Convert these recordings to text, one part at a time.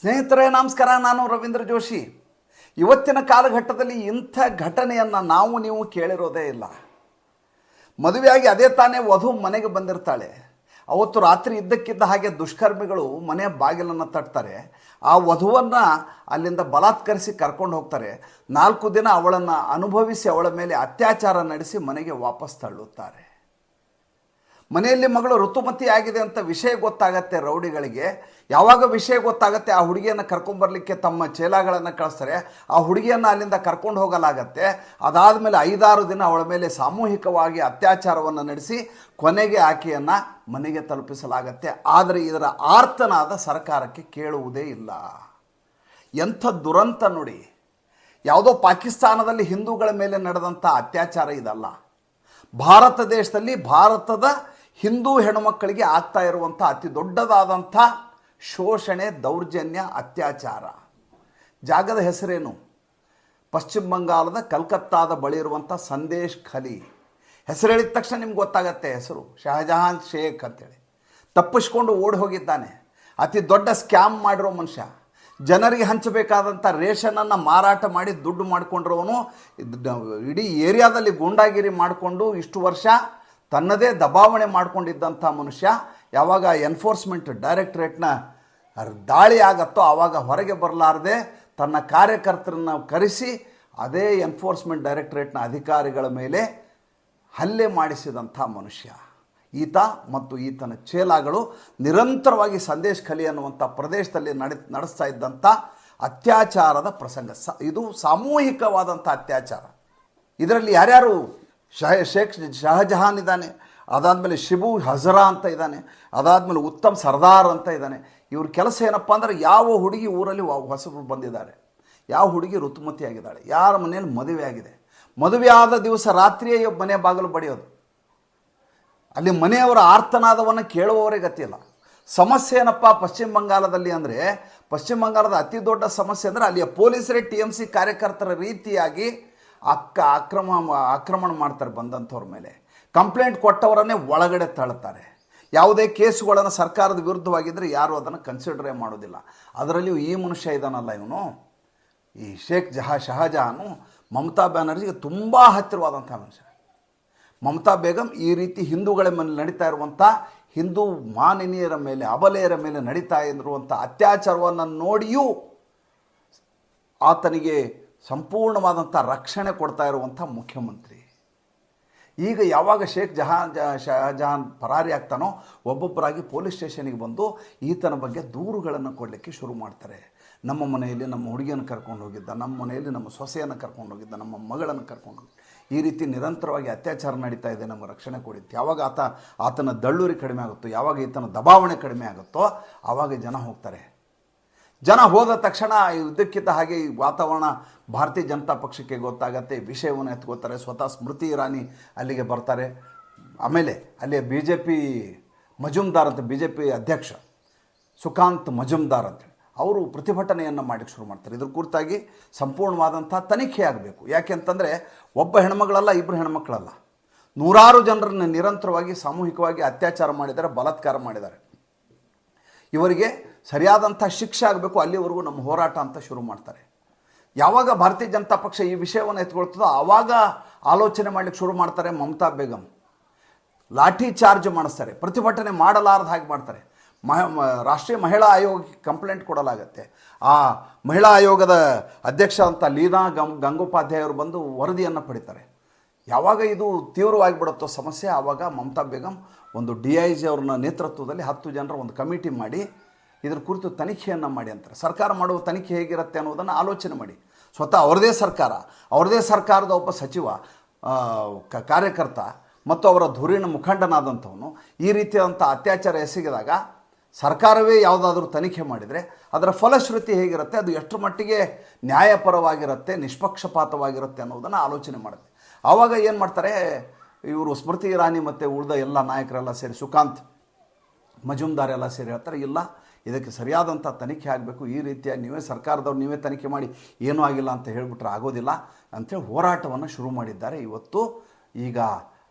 ಸ್ನೇಹಿತರೇ, ನಮಸ್ಕಾರ. ನಾನು ರವೀಂದ್ರ ಜೋಶಿ. ಇವತ್ತಿನ ಕಾಲಘಟ್ಟದಲ್ಲಿ ಇಂಥ ಘಟನೆಯನ್ನು ನಾವು ನೀವು ಕೇಳಿರೋದೇ ಇಲ್ಲ. ಮದುವೆಯಾಗಿ ಅದೇ ತಾನೇ ವಧು ಮನೆಗೆ ಬಂದಿರ್ತಾಳೆ. ಅವತ್ತು ರಾತ್ರಿ ಇದ್ದಕ್ಕಿದ್ದ ಹಾಗೆ ದುಷ್ಕರ್ಮಿಗಳು ಮನೆಯ ಬಾಗಿಲನ್ನು ತಟ್ತಾರೆ. ಆ ವಧುವನ್ನು ಅಲ್ಲಿಂದ ಬಲಾತ್ಕರಿಸಿ ಕರ್ಕೊಂಡು ಹೋಗ್ತಾರೆ. ನಾಲ್ಕು ದಿನ ಅವಳನ್ನು ಅನುಭವಿಸಿ ಅವಳ ಮೇಲೆ ಅತ್ಯಾಚಾರ ನಡೆಸಿ ಮನೆಗೆ ವಾಪಸ್ ತಳ್ಳುತ್ತಾರೆ ಮನೆಯಲ್ಲಿ ಮಗಳು ಋತುಮತಿ ಆಗಿದೆ ಅಂತ ವಿಷಯ ಗೊತ್ತಾಗತ್ತೆ ರೌಡಿಗಳಿಗೆ. ಯಾವಾಗ ವಿಷಯ ಗೊತ್ತಾಗತ್ತೆ ಆ ಹುಡುಗಿಯನ್ನು ಕರ್ಕೊಂಬರ್ಲಿಕ್ಕೆ ತಮ್ಮ ಚೇಲಾಗಳನ್ನು ಕಳಿಸ್ತಾರೆ. ಆ ಹುಡುಗಿಯನ್ನು ಅಲ್ಲಿಂದ ಕರ್ಕೊಂಡು ಹೋಗಲಾಗತ್ತೆ. ಅದಾದಮೇಲೆ ಐದಾರು ದಿನ ಅವಳ ಮೇಲೆ ಸಾಮೂಹಿಕವಾಗಿ ಅತ್ಯಾಚಾರವನ್ನು ನಡೆಸಿ ಕೊನೆಗೆ ಆಕೆಯನ್ನು ಮನೆಗೆ ತಲುಪಿಸಲಾಗತ್ತೆ. ಆದರೆ ಇದರ ಆರ್ತನಾದ ಸರ್ಕಾರಕ್ಕೆ ಕೇಳುವುದೇ ಇಲ್ಲ. ಎಂಥ ದುರಂತ ನೋಡಿ. ಯಾವುದೋ ಪಾಕಿಸ್ತಾನದಲ್ಲಿ ಹಿಂದೂಗಳ ಮೇಲೆ ನಡೆದಂಥ ಅತ್ಯಾಚಾರ ಇದಲ್ಲ. ಭಾರತ ದೇಶದಲ್ಲಿ ಭಾರತದ ಹಿಂದೂ ಹೆಣ್ಣುಮಕ್ಕಳಿಗೆ ಆಗ್ತಾ ಇರುವಂಥ ಅತಿ ದೊಡ್ಡದಾದಂಥ ಶೋಷಣೆ, ದೌರ್ಜನ್ಯ, ಅತ್ಯಾಚಾರ. ಜಾಗದ ಹೆಸರೇನು? ಪಶ್ಚಿಮ ಬಂಗಾಲದ ಕಲ್ಕತ್ತಾದ ಬಳಿ ಇರುವಂಥ ಸಂದೇಶ್ ಖಲಿ. ಹೆಸರು ಹೇಳಿದ ತಕ್ಷಣ ನಿಮ್ಗೆ ಗೊತ್ತಾಗತ್ತೆ ಹೆಸರು. ಶಹಜಹಾನ್ ಶೇಖ್ ಅಂತೇಳಿ. ತಪ್ಪಿಸ್ಕೊಂಡು ಓಡಿ ಹೋಗಿದ್ದಾನೆ. ಅತಿ ದೊಡ್ಡ ಸ್ಕ್ಯಾಮ್ ಮಾಡಿರೋ ಮನುಷ್ಯ. ಜನರಿಗೆ ಹಂಚಬೇಕಾದಂಥ ರೇಷನನ್ನು ಮಾರಾಟ ಮಾಡಿ ದುಡ್ಡು ಮಾಡಿಕೊಂಡಿರೋನು ಇಡೀ ಏರಿಯಾದಲ್ಲಿ ಗೂಂಡಾಗಿರಿ ಮಾಡಿಕೊಂಡು ಇಷ್ಟು ವರ್ಷ ತನ್ನದೇ ದಬಾವಣೆ ಮಾಡಿಕೊಂಡಿದ್ದಂಥ ಮನುಷ್ಯ ಯಾವಾಗ ಎನ್ಫೋರ್ಸ್ಮೆಂಟ್ ಡೈರೆಕ್ಟ್ರೇಟ್ನ ದಾಳಿ ಆಗತ್ತೋ ಆವಾಗ ಹೊರಗೆ ಬರಲಾರದೆ ತನ್ನ ಕಾರ್ಯಕರ್ತರನ್ನು ಕರೆಸಿ ಅದೇ ಎನ್ಫೋರ್ಸ್ಮೆಂಟ್ ಡೈರೆಕ್ಟ್ರೇಟ್ನ ಅಧಿಕಾರಿಗಳ ಮೇಲೆ ಹಲ್ಲೆ ಮಾಡಿಸಿದಂಥ ಮನುಷ್ಯ. ಈತ ಮತ್ತು ಈತನ ಚೇಲಾಗಳು ನಿರಂತರವಾಗಿ ಸಂದೇಶ್ ಕಲಿ ಅನ್ನುವಂಥ ಪ್ರದೇಶದಲ್ಲಿ ನಡೆ ನಡೆಸ್ತಾ ಇದ್ದಂಥ ಅತ್ಯಾಚಾರದ ಪ್ರಸಂಗ. ಸ ಇದು ಸಾಮೂಹಿಕವಾದಂಥ ಅತ್ಯಾಚಾರ. ಇದರಲ್ಲಿ ಯಾರ್ಯಾರು ಶಹ ಶೇಖ್ ಶಹಜಹಾನ್ ಇದ್ದಾನೆ. ಅದಾದಮೇಲೆ ಶಿಬು ಹಜರಾ ಅಂತ ಇದ್ದಾನೆ. ಅದಾದಮೇಲೆ ಉತ್ತಮ್ ಸರ್ದಾರ್ ಅಂತ ಇದ್ದಾನೆ. ಇವ್ರ ಕೆಲಸ ಏನಪ್ಪ ಅಂದರೆ ಯಾವ ಹುಡುಗಿ ಊರಲ್ಲಿ ಹೊಸಬ್ರು ಬಂದಿದ್ದಾರೆ. ಯಾವ ಹುಡುಗಿ ಋತುಮತಿ ಆಗಿದ್ದಾಳೆ. ಯಾರ ಮನೆಯಲ್ಲಿ ಮದುವೆ ಆಗಿದೆ. ಮದುವೆ ಆದ ದಿವಸ ರಾತ್ರಿಯೇ ಮನೆ ಬಾಗಿಲು ಬಡಿಯೋದು. ಅಲ್ಲಿ ಮನೆಯವರ ಆರ್ತನಾದವನ್ನು ಕೇಳುವವರೇ ಗತಿಯಿಲ್ಲ ಸಮಸ್ಯೆ ಏನಪ್ಪ ಪಶ್ಚಿಮ ಬಂಗಾಳದಲ್ಲಿ ಅಂದರೆ, ಪಶ್ಚಿಮ ಬಂಗಾಳದ ಅತಿ ದೊಡ್ಡ ಸಮಸ್ಯೆ ಅಂದರೆ ಅಲ್ಲಿಯ ಪೊಲೀಸರೇ ಟಿ ಎಂ ಸಿ ಕಾರ್ಯಕರ್ತರ ರೀತಿಯಾಗಿ ಅಕ್ಕ ಆಕ್ರಮ ಆಕ್ರಮಣ ಮಾಡ್ತಾರೆ ಬಂದಂಥವ್ರ ಮೇಲೆ. ಕಂಪ್ಲೇಂಟ್ ಕೊಟ್ಟವರನ್ನೇ ಒಳಗಡೆ ತಳ್ತಾರೆ. ಯಾವುದೇ ಕೇಸುಗಳನ್ನು ಸರ್ಕಾರದ ವಿರುದ್ಧವಾಗಿದ್ದರೆ ಯಾರು ಅದನ್ನು ಕನ್ಸಿಡರೇ ಮಾಡೋದಿಲ್ಲ. ಅದರಲ್ಲಿಯೂ ಈ ಮನುಷ್ಯ ಇದಾನಲ್ಲ ಇವನು. ಈ ಶೇಖ್ ಜಹಾ ಶಹಜಹಾನು ಮಮತಾ ಬ್ಯಾನರ್ಜಿಗೆ ತುಂಬ ಹತ್ತಿರವಾದಂಥ ಮನುಷ್ಯ. ಮಮತಾ ಬೇಗಂ ಈ ರೀತಿ ಹಿಂದೂಗಳ ಮೇಲೆ ನಡೀತಾ ಇರುವಂಥ ಹಿಂದೂ ಮಾನಿನಿಯರ ಮೇಲೆ, ಅಬಲೆಯರ ಮೇಲೆ ನಡೀತಾ ಇರುವಂಥ ಅತ್ಯಾಚಾರವನ್ನು ನೋಡಿಯೂ ಆತನಿಗೆ ಸಂಪೂರ್ಣವಾದಂಥ ರಕ್ಷಣೆ ಕೊಡ್ತಾ ಇರುವಂಥ ಮುಖ್ಯಮಂತ್ರಿ. ಈಗ ಯಾವಾಗ ಶೇಖ್ ಜಹಾನ್ ಶಹಜಹಾನ್ ಪರಾರಿ ಆಗ್ತಾನೋ, ಒಬ್ಬೊಬ್ಬರಾಗಿ ಪೊಲೀಸ್ ಸ್ಟೇಷನಿಗೆ ಬಂದು ಈತನ ಬಗ್ಗೆ ದೂರುಗಳನ್ನು ಕೊಡಲಿಕ್ಕೆ ಶುರು ಮಾಡ್ತಾರೆ. ನಮ್ಮ ಮನೆಯಲ್ಲಿ ನಮ್ಮ ಹುಡುಗಿಯನ್ನು ಕರ್ಕೊಂಡು ಹೋಗಿದ್ದ, ನಮ್ಮ ಮನೆಯಲ್ಲಿ ನಮ್ಮ ಸೊಸೆಯನ್ನು ಕರ್ಕೊಂಡು ಹೋಗಿದ್ದ, ನಮ್ಮ ಮಗಳನ್ನು ಕರ್ಕೊಂಡು ಹೋಗಿದ್ದ. ಈ ರೀತಿ ನಿರಂತರವಾಗಿ ಅತ್ಯಾಚಾರ ನಡೀತಾ ಇದೆ ನಮಗೆ ರಕ್ಷಣೆ ಕೊಡಿತ್ತು. ಯಾವಾಗ ಆತ, ಆತನ ದಳ್ಳೂರಿ ಕಡಿಮೆ ಆಗುತ್ತೋ, ಯಾವಾಗ ಈತನ ದಬಾವಣೆ ಕಡಿಮೆ ಆಗುತ್ತೋ, ಆವಾಗ ಜನ ಹೋಗ್ತಾರೆ. ಜನ ಹೋದ ತಕ್ಷಣ ಇದಕ್ಕಿಂತ ಹಾಗೆ ಈ ವಾತಾವರಣ ಭಾರತೀಯ ಜನತಾ ಪಕ್ಷಕ್ಕೆ ಗೊತ್ತಾಗತ್ತೆ. ವಿಷಯವನ್ನು ಎತ್ಕೋತಾರೆ ಸ್ವತಃ ಸ್ಮೃತಿ ಇರಾನಿ ಅಲ್ಲಿಗೆ ಬರ್ತಾರೆ. ಆಮೇಲೆ ಅಲ್ಲಿ ಬಿ ಜೆ ಪಿ ಮಜುಮ್ದಾರ್ ಅಂತ ಬಿ ಜೆ ಪಿ ಅಧ್ಯಕ್ಷ ಸುಕಾಂತ್ ಮಜುಮ್ದಾರ್ ಅಂತೇಳಿ ಅವರು ಪ್ರತಿಭಟನೆಯನ್ನು ಮಾಡಕ್ಕೆ ಶುರು ಮಾಡ್ತಾರೆ. ಇದ್ರ ಕುರಿತಾಗಿ ಸಂಪೂರ್ಣವಾದಂಥ ತನಿಖೆ ಆಗಬೇಕು. ಯಾಕೆ ಅಂತಂದರೆ ಒಬ್ಬ ಹೆಣ್ಮಗಳಲ್ಲ ಇಬ್ಬರು ಹೆಣ್ಮಕ್ಳಲ್ಲ. ನೂರಾರು ಜನರನ್ನು ನಿರಂತರವಾಗಿ ಸಾಮೂಹಿಕವಾಗಿ ಅತ್ಯಾಚಾರ ಮಾಡಿದ್ದಾರೆ, ಬಲಾತ್ಕಾರ ಮಾಡಿದ್ದಾರೆ. ಇವರಿಗೆ ಸರಿಯಾದಂಥ ಶಿಕ್ಷೆ ಆಗಬೇಕು, ಅಲ್ಲಿವರೆಗೂ ನಮ್ಮ ಹೋರಾಟ ಅಂತ ಶುರು ಮಾಡ್ತಾರೆ. ಯಾವಾಗ ಭಾರತೀಯ ಜನತಾ ಪಕ್ಷ ಈ ವಿಷಯವನ್ನು ಎತ್ಕೊಳ್ತದೋ ಆವಾಗ ಆಲೋಚನೆ ಮಾಡಲಿಕ್ಕೆ ಶುರು ಮಾಡ್ತಾರೆ ಮಮತಾ ಬೇಗಂ. ಲಾಠಿ ಚಾರ್ಜ್ ಮಾಡಿಸ್ತಾರೆ, ಪ್ರತಿಭಟನೆ ಮಾಡಲಾರದ ಹಾಗೆ ಮಾಡ್ತಾರೆ. ಮಹ ರಾಷ್ಟ್ರೀಯ ಮಹಿಳಾ ಆಯೋಗಕ್ಕೆ ಕಂಪ್ಲೇಂಟ್ ಕೊಡಲಾಗತ್ತೆ. ಆ ಮಹಿಳಾ ಆಯೋಗದ ಅಧ್ಯಕ್ಷ ಅಂತ ಲೀನಾ ಗಂ, ಗಂಗೋಪಾಧ್ಯಾಯರು ಬಂದು ವರದಿಯನ್ನು ಪಡಿತಾರೆ. ಯಾವಾಗ ಇದು ತೀವ್ರವಾಗಿ ಬಿಡುತ್ತೋ ಸಮಸ್ಯೆ ಆವಾಗ ಮಮತಾ ಬೇಗಂ ಒಂದು ಡಿ ಐ ಜಿ ಅವ್ರನ್ನ ನೇತೃತ್ವದಲ್ಲಿ ಹತ್ತು ಜನರ ಒಂದು ಕಮಿಟಿ ಮಾಡಿ ಇದ್ರ ಕುರಿತು ತನಿಖೆಯನ್ನು ಮಾಡಿ ಅಂತಾರೆ. ಸರ್ಕಾರ ಮಾಡುವ ತನಿಖೆ ಹೇಗಿರುತ್ತೆ ಅನ್ನೋದನ್ನು ಆಲೋಚನೆ ಮಾಡಿ. ಸ್ವತಃ ಅವ್ರದೇ ಸರ್ಕಾರ, ಅವ್ರದೇ ಸರ್ಕಾರದ ಒಬ್ಬ ಸಚಿವ ಕಾರ್ಯಕರ್ತ ಮತ್ತು ಅವರ ಧುರೀಣ ಮುಖಂಡನಾದಂಥವನು ಈ ರೀತಿಯಾದಂಥ ಅತ್ಯಾಚಾರ ಎಸಗಿದಾಗ ಸರ್ಕಾರವೇ ಯಾವುದಾದ್ರೂ ತನಿಖೆ ಮಾಡಿದರೆ ಅದರ ಫಲಶ್ರುತಿ ಹೇಗಿರುತ್ತೆ, ಅದು ಎಷ್ಟು ಮಟ್ಟಿಗೆ ನ್ಯಾಯಪರವಾಗಿರುತ್ತೆ, ನಿಷ್ಪಕ್ಷಪಾತವಾಗಿರುತ್ತೆ ಅನ್ನೋದನ್ನು ಆಲೋಚನೆ ಮಾಡುತ್ತೆ. ಆವಾಗ ಏನು ಮಾಡ್ತಾರೆ, ಇವರು ಸ್ಮೃತಿ ಇರಾನಿ ಮತ್ತು ಉಳಿದ ಎಲ್ಲ ನಾಯಕರೆಲ್ಲ ಸೇರಿ, ಸುಕಾಂತ್ ಮಜುಮ್ದಾರ್ ಎಲ್ಲ ಸೇರಿ ಹೇಳ್ತಾರೆ, ಇಲ್ಲ ಇದಕ್ಕೆ ಸರಿಯಾದಂಥ ತನಿಖೆ ಆಗಬೇಕು. ಈ ರೀತಿಯಾಗಿ ನೀವೇ ಸರ್ಕಾರದವ್ರು ನೀವೇ ತನಿಖೆ ಮಾಡಿ ಏನೂ ಆಗಿಲ್ಲ ಅಂತ ಹೇಳಿಬಿಟ್ರೆ ಆಗೋದಿಲ್ಲ ಅಂಥೇಳಿ ಹೋರಾಟವನ್ನು ಶುರು ಮಾಡಿದ್ದಾರೆ. ಇವತ್ತು ಈಗ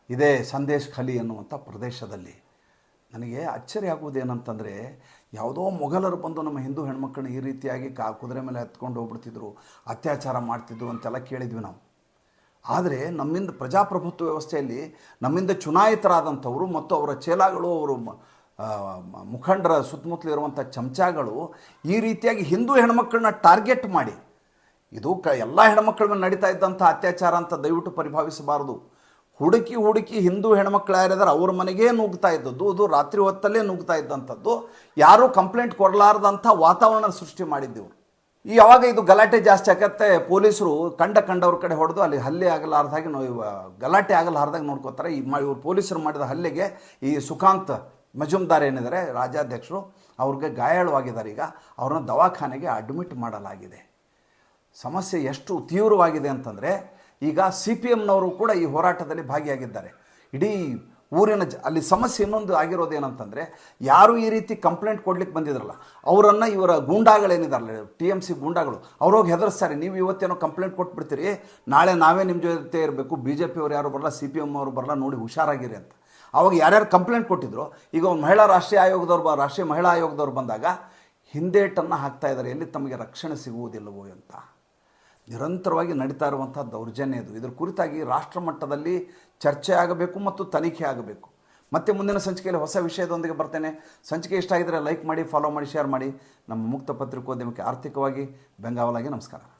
ಇದೇ ಸಂದೇಶ್ ಖಲಿ ಎನ್ನುವಂಥ ಪ್ರದೇಶದಲ್ಲಿ ನನಗೆ ಅಚ್ಚರಿ ಆಗುವುದೇನಂತಂದರೆ ಯಾವುದೋ ಮೊಘಲರು ಬಂದು ನಮ್ಮ ಹಿಂದೂ ಹೆಣ್ಮಕ್ಳನ್ನ ಈ ರೀತಿಯಾಗಿ ಕಾ ಕುದುರೆ ಮೇಲೆ ಎತ್ಕೊಂಡು ಹೋಗ್ಬಿಡ್ತಿದ್ರು, ಅತ್ಯಾಚಾರ ಮಾಡ್ತಿದ್ರು ಅಂತೆಲ್ಲ ಕೇಳಿದ್ವಿ ನಾವು. ಆದರೆ ನಮ್ಮಿಂದ ಪ್ರಜಾಪ್ರಭುತ್ವ ವ್ಯವಸ್ಥೆಯಲ್ಲಿ ನಮ್ಮಿಂದ ಚುನಾಯಿತರಾದಂಥವರು ಮತ್ತು ಅವರ ಚೇಲಾಗಳು, ಅವರು ಮುಖಂಡರ ಸುತ್ತಮುತ್ತಲು ಇರುವಂಥ ಚಮಚಾಗಳು ಈ ರೀತಿಯಾಗಿ ಹಿಂದೂ ಹೆಣ್ಮಕ್ಳನ್ನ ಟಾರ್ಗೆಟ್ ಮಾಡಿ. ಇದು ಕ, ಎಲ್ಲ ಹೆಣ್ಮಕ್ಳ ಮೇಲೆ ನಡೀತಾ ಇದ್ದಂಥ ಅತ್ಯಾಚಾರ ಅಂತ ದಯವಿಟ್ಟು ಪರಿಭಾವಿಸಬಾರದು. ಹುಡುಕಿ ಹುಡುಕಿ ಹಿಂದೂ ಹೆಣ್ಮಕ್ಳು ಯಾರಿದ್ದಾರೆ ಅವ್ರ ಮನೆಗೇ ನುಗ್ತಾ ಇದ್ದದ್ದು, ಅದು ರಾತ್ರಿ ಹೊತ್ತಲ್ಲೇ ನುಗ್ತಾ ಇದ್ದಂಥದ್ದು. ಯಾರೂ ಕಂಪ್ಲೇಂಟ್ ಕೊಡಲಾರ್ದಂಥ ವಾತಾವರಣ ಸೃಷ್ಟಿ ಮಾಡಿದ್ದೆವು ಈ ಯಾವಾಗ ಇದು ಗಲಾಟೆ ಜಾಸ್ತಿ ಆಗತ್ತೆ ಪೊಲೀಸರು ಕಂಡ ಕಂಡವ್ರ ಕಡೆ ಹೊಡೆದು ಅಲ್ಲಿ ಹಲ್ಲೆ ಆಗಲಾರ್ದಾಗೆ ಗಲಾಟೆ ಆಗಲಾರ್ದಾಗ ನೋಡ್ಕೋತಾರೆ. ಈ ಇವ್ರು ಪೊಲೀಸರು ಮಾಡಿದ ಹಲ್ಲೆಗೆ ಈ ಸುಖಾಂತ್ ಮಜುಮ್ದಾರ್ ಏನಿದ್ದಾರೆ, ರಾಜ್ಯಾಧ್ಯಕ್ಷರು, ಅವ್ರಿಗೆ ಗಾಯಾಳವಾಗಿದ್ದಾರೆ. ಈಗ ಅವ್ರನ್ನ ದವಾಖಾನೆಗೆ ಅಡ್ಮಿಟ್ ಮಾಡಲಾಗಿದೆ. ಸಮಸ್ಯೆ ಎಷ್ಟು ತೀವ್ರವಾಗಿದೆ ಅಂತಂದರೆ, ಈಗ ಸಿ ಪಿ ಎಮ್ನವರು ಕೂಡ ಈ ಹೋರಾಟದಲ್ಲಿ ಭಾಗಿಯಾಗಿದ್ದಾರೆ. ಇಡೀ ಊರಿನ ಜ, ಅಲ್ಲಿ ಸಮಸ್ಯೆ ಇನ್ನೊಂದು ಆಗಿರೋದು ಏನಂತಂದರೆ, ಯಾರು ಈ ರೀತಿ ಕಂಪ್ಲೇಂಟ್ ಕೊಡ್ಲಿಕ್ಕೆ ಬಂದಿದ್ರಲ್ಲ, ಅವರನ್ನು ಇವರ ಗೂಂಡಾಗಳೇನಿದಾರಲ್ಲ, ಟಿ ಎಂ ಸಿ ಗೂಂಡಾಗಳು, ಅವ್ರೋಗಿ ಹೆದರ್ಸ್ತಾರೆ, ನೀವು ಇವತ್ತೇನೋ ಕಂಪ್ಲೇಂಟ್ ಕೊಟ್ಬಿಡ್ತೀರಿ, ನಾಳೆ ನಾವೇ ನಿಮ್ಮ ಜೊತೆ ಇರಬೇಕು, ಬಿ ಜೆ ಪಿಯವ್ರು ಯಾರು ಬರಲ್ಲ, ಸಿ ಪಿ ಎಂ ಅವರು ಬರಲ್ಲ, ನೋಡಿ ಹುಷಾರಾಗಿರಿ ಅಂತ. ಅವಾಗ ಯಾರ್ಯಾರು ಕಂಪ್ಲೇಂಟ್ ಕೊಟ್ಟಿದ್ರು, ಈಗ ಒಂದು ಮಹಿಳಾ ರಾಷ್ಟ್ರೀಯ ಆಯೋಗದವ್ರು ಬ, ರಾಷ್ಟ್ರೀಯ ಮಹಿಳಾ ಆಯೋಗದವ್ರು ಬಂದಾಗ ಹಿಂದೇಟನ್ನು ಹಾಕ್ತಾ ಇದ್ದಾರೆ ಎಲ್ಲಿ ತಮಗೆ ರಕ್ಷಣೆ ಸಿಗುವುದಿಲ್ಲವೋ ಅಂತ. ನಿರಂತರವಾಗಿ ನಡೀತಾ ಇರುವಂಥ ದೌರ್ಜನ್ಯ ಇದು. ಇದರ ಕುರಿತಾಗಿ ರಾಷ್ಟ್ರ ಮಟ್ಟದಲ್ಲಿ ಚರ್ಚೆ ಆಗಬೇಕು ಮತ್ತು ತನಿಖೆ ಆಗಬೇಕು. ಮತ್ತೆ ಮುಂದಿನ ಸಂಚಿಕೆಯಲ್ಲಿ ಹೊಸ ವಿಷಯದೊಂದಿಗೆ ಬರ್ತೇನೆ. ಸಂಚಿಕೆ ಇಷ್ಟ ಆಗಿದ್ರೆ ಲೈಕ್ ಮಾಡಿ, ಫಾಲೋ ಮಾಡಿ, ಶೇರ್ ಮಾಡಿ. ನಮ್ಮ ಮುಕ್ತ ಪತ್ರಿಕೋದ್ಯಮಕ್ಕೆ ಆರ್ಥಿಕವಾಗಿ ಬೆಂಗಾವಲಾಗಿ ನಮಸ್ಕಾರ.